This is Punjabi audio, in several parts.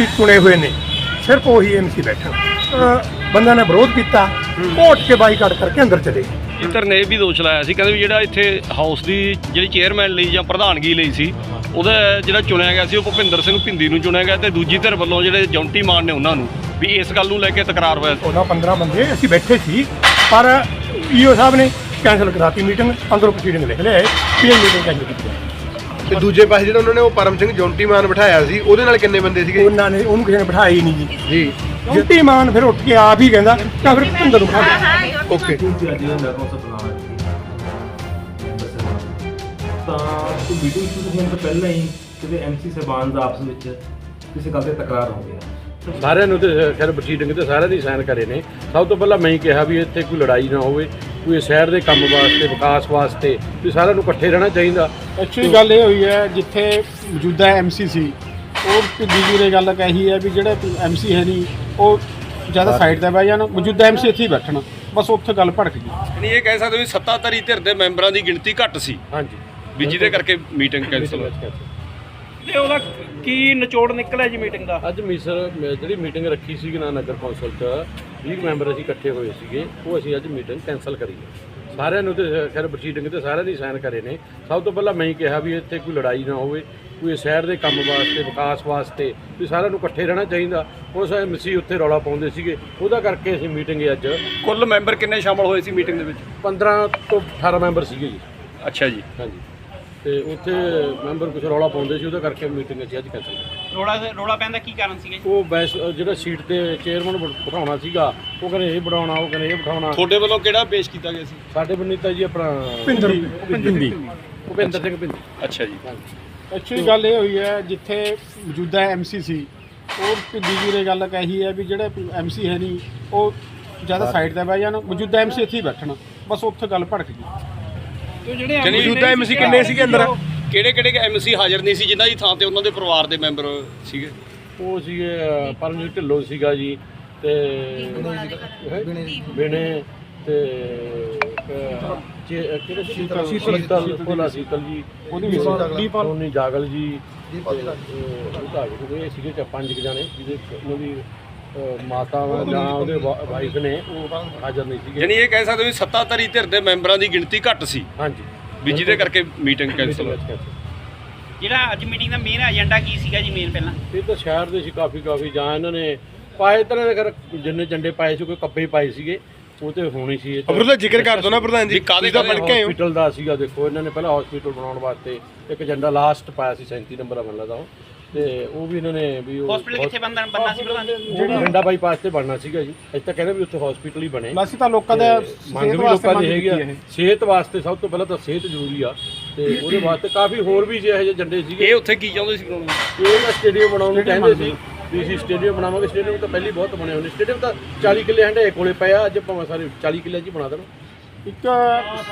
ਐਮਸੀ ਚੁਣੇ ਹੋਏ ਨੇ। ਸਿਰਫ ਉਹੀ ਐਮਸੀ ਬੈਠਣ। ਅਹ ਬੰਦਿਆਂ ਨੇ ਵਿਰੋਧ ਕੀਤਾ ਉਹ ਉੱਠ ਕੇ ਬਾਈਕਾਟ ਕਰਕੇ ਅੰਦਰ ਚਲੇ ਗਏ। ਇੱਧਰ ਨੇ ਇਹ ਵੀ ਦੋਸ਼ ਲਾਇਆ ਸੀ ਕਹਿੰਦੇ ਵੀ ਜਿਹੜਾ ਇੱਥੇ ਹਾਊਸ ਦੀ ਜਿਹੜੀ ਚੇਅਰਮੈਨ ਲਈ ਜਾਂ ਪ੍ਰਧਾਨਗੀ ਲਈ ਸੀ ਉਹਦਾ ਜਿਹੜਾ ਚੁਣਿਆ ਗਿਆ ਸੀ ਉਹ ਭੁਪਿੰਦਰ ਸਿੰਘ ਭਿੰਦੀ ਨੂੰ ਚੁਣਿਆ ਗਿਆ ਤੇ ਦੂਜੀ ਧਿਰ ਵੱਲੋਂ ਜਿਹੜੇ ਜੌਂਟੀ ਮਾਨ ਨੇ ਉਹਨਾਂ ਨੂੰ ਵੀ ਇਸ ਗੱਲ ਨੂੰ ਲੈ ਕੇ ਤਕਰਾਰ ਹੋਇਆ ਸੀ। ਉਹਨਾਂ 15 ਬੰਦੇ ਅਸੀਂ ਬੈਠੇ ਸੀ ਪਰ ਈਓ ਸਾਹਿਬ ਨੇ ਕੈਂਸਲ ਕਰਾਤੀ ਮੀਟਿੰਗ ਅੰਦਰੋਂ ਪ੍ਰੋਸੀਡਿੰਗ ਲਿਖ ਲਿਆ ਵੀ ਇਹ ਮੀਟਿੰਗ ਕੈਂਸਲ ਕੀਤੀ। ਤੇ ਦੂਜੇ ਪਾਸੇ ਜਿਹੜਾ ਉਹਨਾਂ ਨੇ ਉਹ ਪਰਮ ਸਿੰਘ ਜੌਂਟੀ ਮਾਨ ਬਿਠਾਇਆ ਸੀ ਉਹਦੇ ਨਾਲ ਕਿੰਨੇ ਬੰਦੇ ਸੀਗੇ? ਉਹਨਾਂ ਨੇ ਉਹਨੂੰ ਕਿਸੇ ਨੇ ਬਿਠਾਇਆ ਹੀ ਨਹੀਂ ਜੀ। ਜੀ। ਜੁੱਤੀ ਮਾਨ ਫਿਰ ਉੱਠ ਕੇ ਆਪ ਹੀ ਕਹਿੰਦਾ ਤਾਂ ਫਿਰ ਭਿੰਦਰ ਨੂੰ ਦਿਓ। ਓਕੇ। ਕਿਉਂਕਿ ਅੱਜ ਦਾ ਕੌਂਸਲ ਬੁਲਾਉਣਾ ਤਾਂ ਕੋਈ ਮੀਟਿੰਗ ਸ਼ੁਰੂ ਹੋਣ ਤੋਂ ਪਹਿਲਾਂ ਹੀ ਕਿਤੇ ਐਮਸੀ ਸਾਹਿਬਾਨ ਦਾ ਆਪਸ ਵਿੱਚ ਕਿਸੇ ਗੱਲ ਤੇ ਤਕਰਾਰ ਹੋ ਗਿਆ। ਸਾਰਿਆਂ ਨੂੰ ਤੇ ਖੈਰ ਪ੍ਰੋਸੀਡਿੰਗ ਤੇ ਸਾਰਿਆਂ ਦੀ ਸਾਈਨ ਕਰੇ ਨੇ। ਸਭ ਤੋਂ ਪਹਿਲਾਂ ਮੈਂ ਹੀ ਕਿਹਾ ਵੀ ਇੱਥੇ ਕੋਈ ਲੜਾਈ ਨਾ ਹੋਵੇ। ਕੋਈ ਸ਼ਹਿਰ ਦੇ ਕੰਮ ਵਾਸਤੇ ਵਿਕਾਸ ਵਾਸਤੇ ਵੀ ਸਾਰਿਆਂ ਨੂੰ ਇਕੱਠੇ ਰਹਿਣਾ ਚਾਹੀਦਾ। ਐਕਚੁਅਲੀ ਗੱਲ ਇਹ ਹੋਈ ਹੈ ਜਿੱਥੇ ਮੌਜੂਦਾ ਐਮਸੀ ਸੀ ਉਹ ਭਿੱਦੀ ਜੀ ਨੇ ਗੱਲ ਕਹੀ ਹੈ ਵੀ ਜਿਹੜੇ ਐਮਸੀ ਹੈ ਨਹੀਂ ਉਹ ਜ਼ਿਆਦਾ ਸਾਈਡ ਤੇ ਬਹਿ ਜਾਣ ਮੌਜੂਦਾ ਐਮਸੀ ਇੱਥੇ ਹੀ ਬੈਠਣ ਬਸ ਉੱਥੇ ਗੱਲ ਭੜਕ ਗਈ। ਯਾਨੀ ਇਹ ਕਹਿ ਸਕਦੇ ਵੀ ਸੱਤਾਧਾਰੀ ਧਿਰ ਦੇ ਮੈਂਬਰਾਂ ਦੀ ਗਿਣਤੀ ਘੱਟ ਸੀ। ਹਾਂਜੀ। ਵੀ ਜਿਹਦੇ ਕਰਕੇ ਮੀਟਿੰਗ ਹੋਈ। ਤੇ ਉਹਦਾ ਕੀ ਨਿਚੋੜ ਨਿਕਲਿਆ ਜੀ ਮੀਟਿੰਗ ਦਾ? ਅੱਜ ਮੀਸਰ ਮ- ਜਿਹੜੀ ਮੀਟਿੰਗ ਰੱਖੀ ਸੀ ਨਾ ਨਗਰ ਕੌਂਸਲ 'ਚ 20 ਮੈਂਬਰ ਅਸੀਂ ਇਕੱਠੇ ਹੋਏ ਸੀਗੇ ਉਹ ਅਸੀਂ ਅੱਜ ਮੀਟਿੰਗ ਕੈਂਸਲ ਕਰੀ ਹੈ। ਸਾਰਿਆਂ ਨੂੰ ਤੇ ਖੈਰ ਪ੍ਰੋਸੀਡਿੰਗ ਤੇ ਸਾਰਿਆਂ ਦੀ ਸਾਈਨ ਕਰੇ ਨੇ। ਸਭ ਤੋਂ ਪਹਿਲਾਂ ਮੈਂ ਹੀ ਕਿਹਾ ਵੀ ਇੱਥੇ ਕੋਈ ਲੜਾਈ ਨਾ ਹੋਵੇ ਕੋਈ ਸ਼ਹਿਰ ਦੇ ਕੰਮ ਵਾਸਤੇ ਵਿਕਾਸ ਵਾਸਤੇ ਵੀ ਸਾਰਿਆਂ ਨੂੰ ਇਕੱਠੇ ਰਹਿਣਾ ਚਾਹੀਦਾ। ਉਸ ਐਮਸੀ ਉੱਥੇ ਰੌਲਾ ਪਾਉਂਦੇ ਸੀਗੇ ਉਹਦਾ ਕਰਕੇ ਅਸੀਂ ਮੀਟਿੰਗ ਅੱਜ। ਕੁੱਲ ਮੈਂਬਰ ਕਿੰਨੇ ਸ਼ਾਮਲ ਹੋਏ ਸੀ ਮੀਟਿੰਗ ਦੇ ਵਿੱਚ? 15 ਤੋਂ 18 ਮੈਂਬਰ ਸੀਗੇ ਜੀ। ਅੱਛਾ ਜੀ। ਹਾਂਜੀ। ਤੇ ਉੱਥੇ ਮੈਂਬਰ ਕੁਝ ਰੌਲਾ ਪਾਉਂਦੇ ਸੀ ਉਹਦਾ ਕਰਕੇ ਮੀਟਿੰਗ ਅਸੀਂ ਅੱਜ ਕੈਂਸਲ ਰੋਲਾ ਰੋਲਾ ਪੈਣ ਦਾ ਕੀ ਕਾਰਨ ਸੀਗਾ? ਜੀ ਉਹ ਬੈਸ ਜਿਹੜਾ ਸੀਟ ਤੇ ਚੇਅਰਮੈਨ ਬਿਠਾਉਣਾ ਸੀਗਾ ਉਹ ਕਹਿੰਦੇ ਇਹ ਬਿਠਾਉਣਾ ਉਹ ਕਹਿੰਦੇ ਇਹ ਬਿਠਾਉਣਾ। ਤੁਹਾਡੇ ਵੱਲੋਂ ਕਿਹੜਾ ਪੇਸ਼ ਕੀਤਾ ਗਿਆ ਸੀ? ਸਾਡੇ ਬੰਨੀਤਾ ਜੀ ਆਪਣਾ ਭਿੰਦਰ ਭਿੰਦੀ ਭੁਪਿੰਦਰ ਸਿੰਘ। ਭਿੰਦੀ ਅੱਛਾ ਜੀ। ਐਕਚੁਅਲੀ ਗੱਲ ਇਹ ਹੋਈ ਹੈ ਜਿੱਥੇ ਮੌਜੂਦਾ ਐਮਸੀ ਸੀ ਉਹ ਭਿੱਦੀ ਜੀ ਨੇ ਗੱਲ ਕਹੀ ਹੈ ਵੀ ਜਿਹੜੇ ਐਮਸੀ ਹੈ ਨਹੀਂ ਉਹ ਜ਼ਿਆਦਾ ਸਾਈਡ ਤੇ ਬਹਿ ਜਾਣ ਮੌਜੂਦਾ ਐਮਸੀ ਇੱਥੇ ਹੀ ਬੈਠਣ ਬਸ ਉੱਥੇ ਗੱਲ ਭੜਕ ਗਈ। ਮੌਜੂਦਾ ਐਮਸੀ ਕਿੰਨੇ ਸੀਗੇ ਅੰਦਰ ਕਿਹੜੇ ਕਿਹੜੇ ਐਮਸੀ ਹਾਜ਼ਰ ਨਹੀਂ ਸੀ ਜਿਨ੍ਹਾਂ ਦੀ ਥਾਂ ਤੇ ਉਹਨਾਂ ਦੇ ਪਰਿਵਾਰ ਦੇ ਮੈਂਬਰ ਸੀਗੇ ਉਹ ਸੀਗੇ ਪਰਮਜੀਤ ਢਿੱਲੋਂ ਸੀਗਾ ਜੀ ਤੇ ਬਿਨੇ ਤੇ ਕਿਹੜੇ ਸ਼ੀਤਲ ਸ਼ੀਤਲ ਭੋਲਾ ਸ਼ੀਤਲ ਜੀ ਉਹਦੀ ਸੋਨੀ ਜਾਗਲ ਜੀ ਤੇ, ਅਹ, ਉਹ ਤਾਂ ਹੈਗੇ ਇਹ ਸੀਗੇ ਪੰਜ ਕੁ ਜਾਣੇ ਜਿਹਦੇ ਉਹਨਾਂ ਦੀ ਅਹ, ਮਾਤਾ ਵਾ ਜਾਂ ਉਹਦੇ ਵਾਈਫ ਨੇ ਉਹ ਹਾਜ਼ਰ ਨਹੀਂ ਸੀਗੇ। ਯਾਨੀ ਇਹ ਕਹਿ ਸਕਦੇ ਵੀ ਸੱਤਾਧਾਰੀ ਧਿਰ ਦੇ ਮੈਂਬਰਾਂ ਦੀ ਗਿਣਤੀ ਘੱਟ ਸੀ। ਹਾਂਜੀ। ਵੀ ਜਿਹਦੇ ਕਰਕੇ ਮੀਟਿੰਗ ਕੈਂਸਲ ਹੋਈ। ਜਿਹੜਾ ਅੱਜ ਮੀਟਿੰਗ ਦਾ ਮੇਨ ਏਜੰਡਾ ਕੀ ਸੀਗਾ ਜੀ ਮੇਨ ਪਹਿਲਾਂ? ਇਹ ਤਾਂ ਸ਼ਹਿਰ ਦੇ ਸੀ ਕਾਫੀ ਕਾਫੀ ਜਾਂ ਇਹਨਾਂ ਨੇ ਪਾਏ ਤਰ੍ਹਾਂ ਦੇ ਕਰ ਜਿੰਨੇ ਝੰਡੇ ਪਾਏ ਸੀ ਕੋਈ ਕੱਪੇ ਪਾਏ ਸੀਗੇ। ਉਹ ਤੇ ਹੋਣੀ ਸੀ ਇਹ ਤਾਂ- ਅਬਰੁੱਲਾ ਜ਼ਿਕਰ ਕਰ ਦੋ ਨਾ ਪ੍ਰਧਾਨ ਜੀ ਵੀ ਕਾਹਦੇ- ਤੁਸੀਂ ਤਾਂ ਪੜ੍ਹ ਕੇ ਆਏ ਹੋ। ਹਸਪੀਟਲ ਦਾ ਸੀਗਾ ਦੇਖੋ ਇਹਨਾਂ ਨੇ ਪਹਿਲਾਂ ਹਸਪੀਟਲ ਬਣਾਉਣ ਵਾਸਤੇ ਇੱਕ ਏਜੰਡਾ ਲਾਸਟ ਪਾਇਆ ਸੀ 37 ਨੰਬਰ ਆ ਮੈਨੂੰ ਲੱਗਦਾ ਉਹ। ਤੇ ਉਹ ਵੀ ਇਹਨਾਂ ਨੇ ਵੀ ਉਹ ਹਸਪੀਟਲ ਕਿੱਥੇ ਬੰਦਾ ਬੰਨਾ ਸੀ ਪ੍ਰਧਾਨ ਜੀ? ਡੰਡਾ ਬਾਈਪਾਸ ਤੇ ਬਣਨਾ ਸੀਗਾ ਜੀ। ਅਸੀਂ ਤਾਂ ਕਹਿੰਦੇ ਵੀ ਉੱਥੇ ਹਸਪੀਟਲ ਹੀ ਬਣੇ। ਬਸ ਤਾਂ ਲੋਕਾਂ ਦੇ ਮੰਗ ਵੀ ਲੋਕਾਂ ਦੀ ਹੈਗੀ ਆ। ਸਿਹਤ ਵਾਸਤੇ ਸਭ ਤੋਂ ਪਹਿਲਾਂ ਤਾਂ ਸਿਹਤ ਜ਼ਰੂਰੀ ਆ। ਤੇ ਉਹਦੇ ਵਾਸਤੇ ਕਾਫੀ ਹੋਰ ਵੀ ਜਿਹੇ ਜਿਹੇ ਝੰਡੇ ਸੀਗੇ। ਇਹ ਉੱਥੇ ਕੀ ਚਾਹੁੰਦੇ ਸੀ ਬਣਾਉਣ ਨੂੰ? ਇਹ ਸਟੇਡੀਅਮ ਬਣਾਉਣ ਨੂੰ ਕਹਿੰਦੇ ਸੀ। ਵੀ ਅਸੀਂ ਸਟੇਡੀਅਮ ਬਣਾਵਾਂਗੇ। ਸਟੇਡੀਅਮ ਤਾਂ ਪਹਿਲੀ ਬਹੁਤ ਬਣੇ ਹੋਏ ਨੇ। ਸਟੇਡੀਅਮ ਤਾਂ 40 ਕਿੱਲੇ ਹੰਡੇ ਕੋਲੇ ਪਏ ਆ। ਅੱਜ ਭਾਵੇਂ ਸਾਰੇ 40 ਕਿੱਲੇ 'ਚ ਹੀ ਬਣਾ ਦੇਣ। ਇੱਕ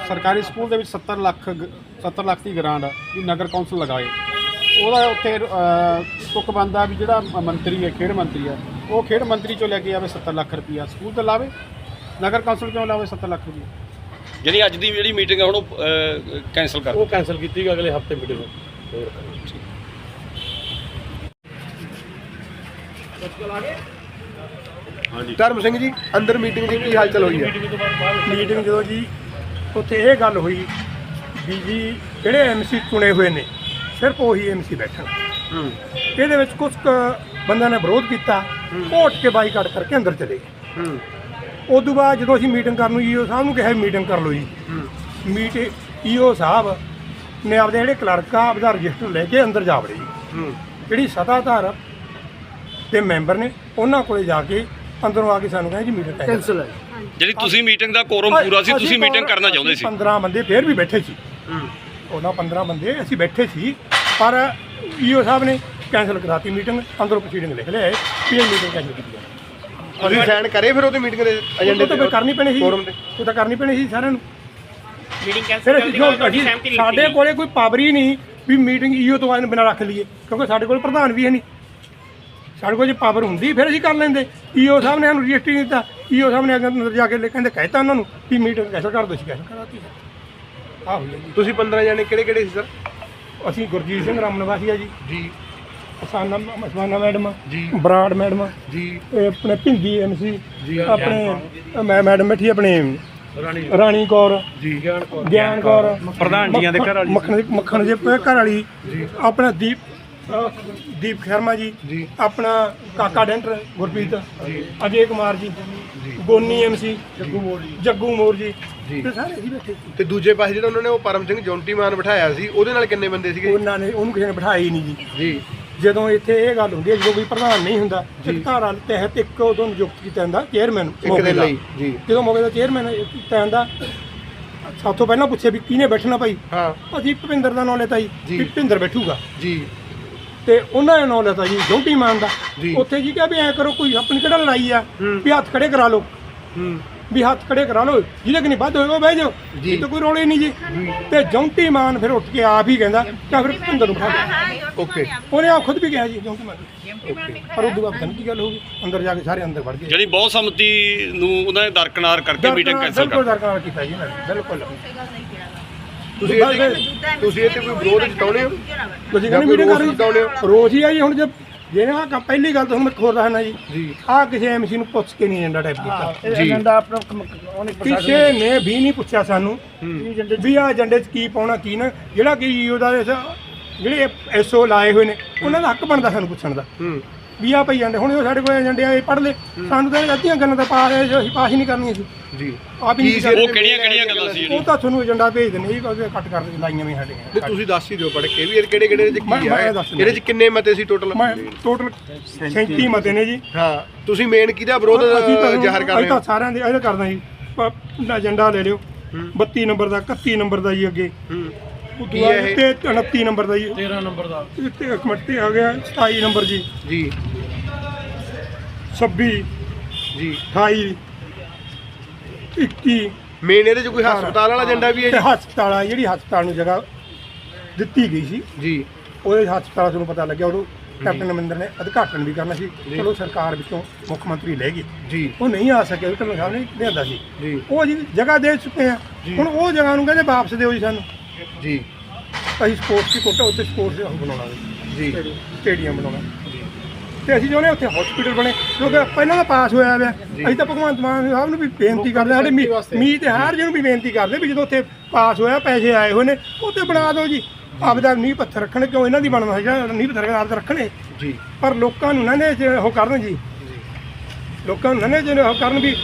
ਸਰਕਾਰੀ ਸਕੂਲ ਦੇ ਵਿੱਚ 70 ਲੱਖ ਗ- 70 ਲੱਖ ਦੀ ਗ੍ਰਾਂਟ ਨਗਰ ਕੌਂਸਲ ਲਗਾਏ। ਉਹਦਾ ਉੱਥੇ ਤੁਕ ਬੰਦਾ ਵੀ ਜਿਹੜਾ ਮੰਤਰੀ ਹੈ ਖੇਡ ਮੰਤਰੀ ਹੈ ਉਹ ਖੇਡ ਮੰਤਰੀ ਚੋਂ ਲੈ ਕੇ ਆਵੇ 70 ਲੱਖ ਰੁਪਈਆ ਸਕੂਲ ਤੇ ਲਾਵੇ ਨਗਰ ਕੌਂਸਲ ਕਿਉਂ ਲਾਵੇ 70 ਲੱਖ ਰੁਪਈਆ ਯਾਨੀ ਅੱਜ ਦੀ ਜਿਹੜੀ ਮੀਟਿੰਗ ਹੈ ਹੁਣ ਉਹ ਕੈਂਸਲ ਕਰ ਉਹ ਕੈਨਸਲ ਕੀਤੀ ਗਈ ਅਗਲੇ ਹਫ਼ਤੇ ਮੀਟਿੰਗ ਹੋਰ ਕਰਾਂਗੇ ਧਰਮ ਸਿੰਘ ਜੀ ਅੰਦਰ ਮੀਟਿੰਗ ਦੀ ਕੀ ਹਾਲਚਲ ਹੋਈ ਹੈ? ਮੀਟਿੰਗ ਜਦੋਂ ਜੀ ਉੱਥੇ ਇਹ ਗੱਲ ਹੋਈ ਵੀ ਜੀ ਜਿਹੜੇ ਐਮਸੀ ਚੁਣੇ ਹੋਏ ਨੇ ਸਿਰਫ ਉਹੀ ਐਮਸੀ ਬੈਠਣ। ਇਹਦੇ ਵਿੱਚ ਕੁਝ ਬੰਦਿਆਂ ਨੇ ਵਿਰੋਧ ਕੀਤਾ ਉੱਠ ਕੇ ਬਾਈਕਾਟ ਕਰਕੇ ਅੰਦਰ ਚਲੇ ਗਏ। ਹੂੰ। ਉਸ ਤੋਂ ਬਾਅਦ ਜਦੋਂ ਅਸੀਂ ਮੀਟਿੰਗ ਕਰਨ ਨੂੰ ਈਓ ਸਾਹਿਬ ਨੂੰ ਕਿਹਾ ਮੀਟਿੰਗ ਕਰ ਲਓ ਜੀ। ਮੀਟ ਈਓ ਸਾਹਿਬ ਨੇ ਆਪਦੇ ਜਿਹੜੇ ਕਲਰਕ ਆ ਆਪਦਾ ਰਜਿਸਟਰ ਲੈ ਕੇ ਅੰਦਰ ਜਾ ਵੜੇ। ਜੀ ਹੂੰ। ਜਿਹੜੀ ਸਤਾਧਾਰ ਦੇ ਮੈਂਬਰ ਨੇ ਉਹਨਾਂ ਕੋਲੇ ਜਾ ਕੇ ਅੰਦਰੋਂ ਆ ਕੇ ਸਾਨੂੰ ਕਹਿੰਦੇ ਜੀ ਮੀਟਿੰਗ ਕੈਂਸਲ ਹੈ। ਜਿਹੜੀ ਤੁਸੀਂ ਮੀਟਿੰਗ ਦਾ ਕੋਰਮ ਪੂਰਾ ਸੀ ਤੁਸੀਂ ਮੀਟਿੰਗ ਕਰਨਾ ਚਾਹੁੰਦੇ ਸੀ। 15 ਬੰਦੇ ਫੇਰ ਵੀ ਬੈਠੇ ਸੀ। ਉਹਨਾਂ 15 ਬੰਦੇ ਅਸੀਂ ਬੈਠੇ ਸੀ ਪਰ ਈਓ ਸਾਹਿਬ ਨੇ ਕੈਂਸਲ ਕਰਾਤੀ ਮੀਟਿੰਗ ਅੰਦਰੋਂ ਪ੍ਰੋਸੀਡਿੰਗ ਲਿਖ ਲਿਆ ਵੀ ਇਹ ਮੀਟਿੰਗ ਕੈਂਸਲ ਕੀਤੀ ਜਾਵੇ। ਤੁਸੀਂ ਸਾਈਨ ਕਰੇ ਫਿਰ ਉਹਦੀ ਮੀਟਿੰਗ ਦੇ ਏਜੰਡੇ ਤਾਂ ਫਿਰ ਕਰਨੀ ਪੈਣੀ ਸੀ। ਫੋਰਮ ਤੇ? ਉਹ ਤਾਂ ਕਰਨੀ ਪੈਣੀ ਸੀ ਸਾਰਿਆਂ ਨੂੰ। ਮੀਟਿੰਗ ਅਸੀਂ ਦੀ ਤੁਹਾਡੀ ਸਹਿਮਤੀ ਨਹੀਂ ਸਾਡੇ ਕੋਲੇ ਕੋਈ ਪਾਵਰ ਹੀ ਨਹੀਂ ਵੀ ਮੀਟਿੰਗ ਈਓ ਤੋਂ ਬਿਨਾਂ ਰੱਖ ਲਈਏ ਕਿਉਂਕਿ ਸਾਡੇ ਕੋਲ ਪ੍ਰਧਾਨ ਵੀ ਹੈ ਨਹੀਂ। ਸਾਡੇ ਕੋਲ ਜੇ ਪਾਵਰ ਹੁੰਦੀ ਫਿਰ ਅਸੀਂ ਕਰ ਲੈਂਦੇ। ਈਓ ਸਾਹਿਬ ਨੇ ਸਾਨੂੰ ਰਜਿਸਟਰੀ ਨਹੀਂ ਦਿੱਤਾ। ਈਓ ਸਾਹਿਬ ਨੇ ਅੰਦਰ ਜਾ ਕੇ ਲੈ ਕਹਿੰਦੇ ਕਹਿਤਾ ਉਹਨਾਂ ਨੂੰ ਵੀ ਮੀਟਿੰਗ ਕੈਂਸਲ ਕਰ ਦਿਓ ਸੀ ਕੈਂਸਲ ਕਰਾਤੀ ਆਹ ਹੋਈ ਹੈ ਜੀ ਤੁਸੀਂ 15 ਜਾਣੇ ਕਿਹੜੇ ਕਿਹੜੇ ਸੀ ਸਰ? ਅਸੀਂ ਗੁਰਜੀਤ ਸਿੰਘ ਰਾਮ ਨਿਵਾਸੀ ਆ ਜੀ। ਜੀ। ਅਸਾਨਾ ਅਸਾਨਾ ਮੈਡਮ ਜੀ। ਬਰਾੜ ਮੈਡਮ ਜੀ। ਇਹ ਆਪਣੇ ਭਿੰਦੀ ਐਮਸੀ ਜੀ। ਆਪਣੇ ਮੈਂ ਮੈਡਮ ਬੈਠੀ ਆਪਣੇ ਰਾਣੀ। ਰਾਣੀ ਕੌਰ ਜੀ। ਗਿਆਨ ਕੌਰ। ਪ੍ਰਧਾਨ ਜੀਆਂ ਦੇ ਘਰ ਵਾਲੀ। ਮੱਖਣ ਦੀ ਮੱਖਣ ਦੇ ਘਰ ਵਾਲੀ ਆਪਣਾ ਦੀਪ ਦੀਪ ਸ਼ਰਮਾ ਜੀ। ਜੀ। ਆਪਣਾ ਕਾਕਾ ਡੈਂਟਰ ਗੁਰਪ੍ਰੀਤ। ਅਜੇ ਕੁਮਾਰ ਜੀ। ਗੋਨੀ ਐਮਸੀ ਜੱਗੂ ਮੋਰ ਜੀ। ਜੱਗੂ ਮੋਰ ਜੀ। ਜੀ। ਤੇ ਸਾਰੇ ਜੀ ਬੈਠੇ ਸੀ। ਤੇ ਦੂਜੇ ਪਾਸੇ ਜਿਹੜਾ ਉਹਨਾਂ ਨੇ ਉਹ ਪਰਮ ਸਿੰਘ ਜੌਂਟੀ ਮਾਨ ਬਿਠਾਇਆ ਸੀ ਉਹਦੇ ਨਾਲ ਕਿੰਨੇ ਬੰਦੇ ਸੀਗੇ? ਉਹਨਾਂ ਨੇ ਉਹਨੂੰ ਕਿਸੇ ਨੇ ਬਿਠਾਇਆ ਹੀ ਨਹੀਂ ਜੀ। ਜੀ। ਜਦੋਂ ਇੱਥੇ ਇਹ ਗੱਲ ਹੁੰਦੀ ਹੈ ਜਦੋਂ ਕੋਈ ਪ੍ਰਧਾਨ ਨਹੀਂ ਹੁੰਦਾ ਘਰ ਵਾਲੇ ਤਹਿਤ ਇੱਕ ਉਦੋਂ ਨਿਯੁਕਤ ਕੀਤਾ ਜਾਂਦਾ ਚੇਅਰਮੈਨ ਇੱਕ ਦਿਨ ਲਈ ਜੀ। ਜਦੋਂ ਮੌਕੇ ਦਾ ਚੇਅਰਮੈਨ ਕੀਤਾ ਜਾਂਦਾ ਸਭ ਤੋਂ ਪਹਿਲਾਂ ਪੁੱਛਿਆ ਵੀ ਕਿਹਨੇ ਬੈਠਣਾ ਭਾਈ? ਹਾਂ। ਅਸੀਂ ਭੁਪਿੰਦਰ ਦਾ ਨਾਂ ਲੈਤਾ ਜੀ ਜੀ। ਵੀ ਭੁਪਿੰਦਰ ਬੈਠੂਗਾ। ਜੀ। ਤੇ ਉਹਨਾਂ ਨੇ ਨਾਂ ਲੈਤਾ ਜੀ ਜੋਂਟੀ ਮਾਨ ਦਾ। ਜੀ। ਉੱਥੇ ਜੀ ਕਿਹਾ ਵੀ ਐ ਕਰੋ ਕੋਈ ਆਪਣੀ ਕਿਹੜਾ ਲੜਾਈ ਆ ਹੂੰ। ਵੀ ਹੱਥ ਖੜੇ ਕਰਾ ਲਓ। ਵੀ ਹੱਥ ਖੜੇ ਕਰਾ ਲਓ ਜਿਹਦੇ ਕਿ ਨਹੀਂ ਵੱਧ ਹੋਏਗਾ ਉਹ ਬਹਿ ਜਾਓ। ਜੀ। ਇਹ ਤਾਂ ਕੋਈ ਰੋਲੇ ਨਹੀਂ ਜੀ। ਤੇ ਜੌਂਟੀ ਮਾਨ ਫਿਰ ਉੱਠ ਕੇ ਆਪ ਹੀ ਕਹਿੰਦਾ ਕਿ ਫਿਰ ਭੁਪਿੰਦਰ ਨੂੰ ਦਿਓ ਓਕੇ। ਉਹਨੇ ਆ ਖੁਦ ਵੀ ਕਿਹਾ ਜੀ ਜੌਂਟੀ ਮਾਨ ਪਰ ਬਾਅਦ ਪਤਾ ਨਹੀਂ ਕੀ ਗੱਲ ਹੋ ਗਈ ਅੰਦਰ ਜਾ ਕੇ ਸਾਰੇ ਅੰਦਰ ਵੜ ਗਏ। ਜਿਹੜੀ ਬਹੁਤ ਸੰਮਤੀ ਨੂੰ ਉਹਨਾਂ ਨੇ ਦਰਕਨਾਰ ਕਰਕੇ ਮੀਟਿੰਗ ਕੈਂਸਲ ਬਿਲਕੁਲ ਕਰ ਦਰਕਾਰ ਕੀਤਾ ਜੀ ਇਹਨਾਂ ਨੇ ਬਿਲਕੁਲ। ਤੁਸੀਂ ਤੁਸੀਂ ਇੱਥੇ ਕੋਈ ਵਿਰੋਧ ਜਤਾਉਣੇ ਹੋ? ਤੁਸੀਂ ਕਹਿੰਦੇ ਕੋਈ ਮੀਟਿੰਗ ਕਰ ਰਹੇ ਰੋਜ਼ ਹੀ ਆ ਜੀ ਹੁਣ ਜੇ ਜੇ ਨਾ ਕ- ਪਹਿਲੀ ਗੱਲ ਤਾਂ ਹੁਣ ਮੈਂ ਖੋਰ ਰਹਾ ਜੀ। ਜੀ। ਆ ਕਿਸੇ ਐਮਸੀ ਨੂੰ ਪੁੱਛ ਕੇ ਨਹੀਂ ਏਜੰਡਾ ਟਾਈਪ ਕੀਤਾ। ਜੀ। ਕਿਸੇ ਨੇ ਵੀ ਨਹੀਂ ਪੁੱਛਿਆ ਸਾਨੂੰ ਵੀ ਆ ਏਜੰਡੇ 'ਚ ਕੀ ਪਾਉਣਾ ਕੀ ਨਾ। ਜਿਹੜਾ ਕਿ ਉਹਦਾ ਇਸ- ਜਿਹੜੇ ਐਸਓ ਲਾਏ ਹੋਏ ਨੇ ਉਹਨਾਂ ਦਾ ਹੱਕ ਬਣਦਾ ਸਾਨੂੰ ਪੁੱਛਣ ਦਾ। ਹੂੰ। ਵੀ ਆ ਭਈ ਏਜੰਡੇ ਹੁਣ ਉਹ ਸਾਡੇ ਕੋਲ ਏਜੰਡੇ ਆ ਇਹ ਪੜ੍ਹ ਲੈ। ਸਾਨੂੰ ਤਾਂ ਅੱਧੀਆਂ ਗੱਲਾਂ ਤਾਂ ਪਾ ਰਹੇ ਜੋ ਅਸੀਂ ਪਾਸ ਹੀ ਨਹੀਂ ਕਰਨੀਆਂ ਸੀ। ਜੀ। ਆਪ ਹੀ। ਉਹ ਕਿਹੜੀਆਂ ਕਿਹੜੀਆਂ ਗੱਲਾਂ ਸੀ ਉਹ ਤਾਂ ਤੁਹਾਨੂੰ ਏਜੰਡਾ ਭੇਜ ਦਿੰਦੇ ਜੀ ਉਹਦੇ ਕੱਟ ਕਰ ਲਾਈਆਂ ਵੀ ਤੇ ਸਾਡੀਆਂ ਤੁਸੀਂ ਦੱਸ ਹੀ ਦਿਓ ਪੜ ਕੇ ਵੀ ਇਹ ਕਿਹੜੇ ਕਿਹੜੇ ਚ ਮੈਂ- ਕੀ ਮੈਂ ਹੈ ਦੱਸ ਦਿੰਦਾ। ਇਹਦੇ ਚ ਕਿੰਨੇ ਮਤੇ ਸੀ ਟੋਟਲ ਮੈਂ ਟੋਟਲ 37 ਮਤੇ। ਨੇ ਜੀ। ਹਾਂ ਤੁਸੀਂ ਮੇਨ ਕਿਹਦਾ ਵਿਰੋਧ ਅਸੀਂ ਤਾਂ- ਜ਼ਾਹਰ ਕਰ ਰਹੇ ਅਸੀਂ ਤਾਂ ਹੋ? ਸਾਰਿਆਂ ਦੇ ਇਹਦਾ ਕਰਦਾ ਜੀ। ਪ- ਏਜੰਡਾ ਲੈ ਲਿਓ। 32 ਨੰਬਰ ਦਾ 31 ਨੰਬਰ ਦਾ ਜੀ ਅੱਗੇ। ਹੂੰ। ਉਦੋਂ ਕੀ ਹੈ ਇਹ? ਤੇ 29 ਨੰਬਰ ਦਾ ਜੀ। 13 ਨੰਬਰ ਦਾ। ਤੇ ਇੱਕ ਮਿੰਟ ਤੇ ਆ ਗਿਆ 27 ਨੰਬਰ ਜੀ। ਜੀ। 26 ਜੀ। 28 21 ਮੇਨ ਇਹਦੇ ਚ ਕੋਈ ਹਸਪਤਾਲ ਵਾਲਾ ਏਜੰਡਾ ਵੀ ਹੈ ਤੇ ਜੀ ਹਸਪਤਾਲ ਆ ਜਿਹੜੀ ਹਸਪਤਾਲ ਨੂੰ ਜਗ੍ਹਾ ਦਿੱਤੀ ਗਈ ਸੀ। ਜੀ। ਉਹਦੇ ਹਸਪਤਾਲ ਤੁਹਾਨੂੰ ਪਤਾ ਲੱਗਿਆ ਉਦੋਂ ਕੈਪਟਨ ਅਮਰਿੰਦਰ ਨੇ ਉਦਘਾਟਨ ਵੀ ਕਰਨਾ ਸੀ। ਚਲੋ ਸਰਕਾਰ ਵਿੱਚੋਂ ਮੁੱਖ ਮੰਤਰੀ ਲੈ ਗਈ ਜੀ। ਉਹ ਨਹੀਂ ਆ ਸਕਿਆ ਵਿਕਰਮ ਸਾਹਿਬ ਨੇ ਲਿਆਂਦਾ ਸੀ। ਜੀ। ਉਹ ਜੀ ਜਗ੍ਹਾ ਦੇ ਚੁੱਕੇ ਆ ਹੁਣ ਉਹ ਜਗ੍ਹਾ ਨੂੰ ਕਹਿੰਦੇ ਵਾਪਸ ਦਿਓ ਜੀ ਸਾਨੂੰ। ਜੀ। ਅਸੀਂ ਸਪੋਰਟਸ ਦੀ ਕੋਟਾ ਉੱਤੇ ਸਪੋਰਟਸ ਉਹ ਬਣਾਉਣਾ। ਜੀ। ਜੀ ਸਟੇਡੀਅਮ ਬਣਾਉਣਾ। ਤੇ ਅਸੀਂ ਚਾਹੁੰਦੇ ਹਾਂ ਉੱਥੇ ਹਸਪੀਟਲ ਬਣੇ। ਕਿਉਂਕਿ ਪਹਿਲਾਂ ਤਾਂ ਪਾਸ ਹੋਇਆ ਹੋਇਆ ਅਸੀਂ ਤਾਂ ਭਗਵੰਤ ਮਾਨ ਸਾਹਿਬ ਨੂੰ ਵੀ ਬੇਨਤੀ ਕਰਦੇ ਹਾਂ, ਸਾਡੇ ਮੀ ਮੀਤ ਹਾਰ ਜੀ ਨੂੰ ਵੀ ਬੇਨਤੀ ਕਰਦੇ ਵੀ ਜਦੋਂ ਉੱਥੇ ਪਾਸ ਹੋਇਆ ਪੈਸੇ ਆਏ ਹੋਏ ਨੇ ਉੱਥੇ ਬਣਾ ਦਿਓ ਜੀ। ਆਪਦਾ ਨੀਂਹ ਪੱਥਰ ਰੱਖਣ ਕਿਉਂ ਇਹਨਾਂ ਦੀ ਬਣਨਾ ਹੈਗਾ ਨੀਂਹ ਪੱਥਰ ਆਪ ਤਾਂ ਰੱਖਣੇ। ਜੀ। ਪਰ ਲੋਕਾਂ ਨੂੰ ਨਾ ਨੇ ਜੇ ਉਹ ਕਰਨ ਜੀ। ਲੋਕਾਂ ਨੂੰ ਨਾ ਨੇ ਜੇ ਉਹ ਕਰਨ ਵੀ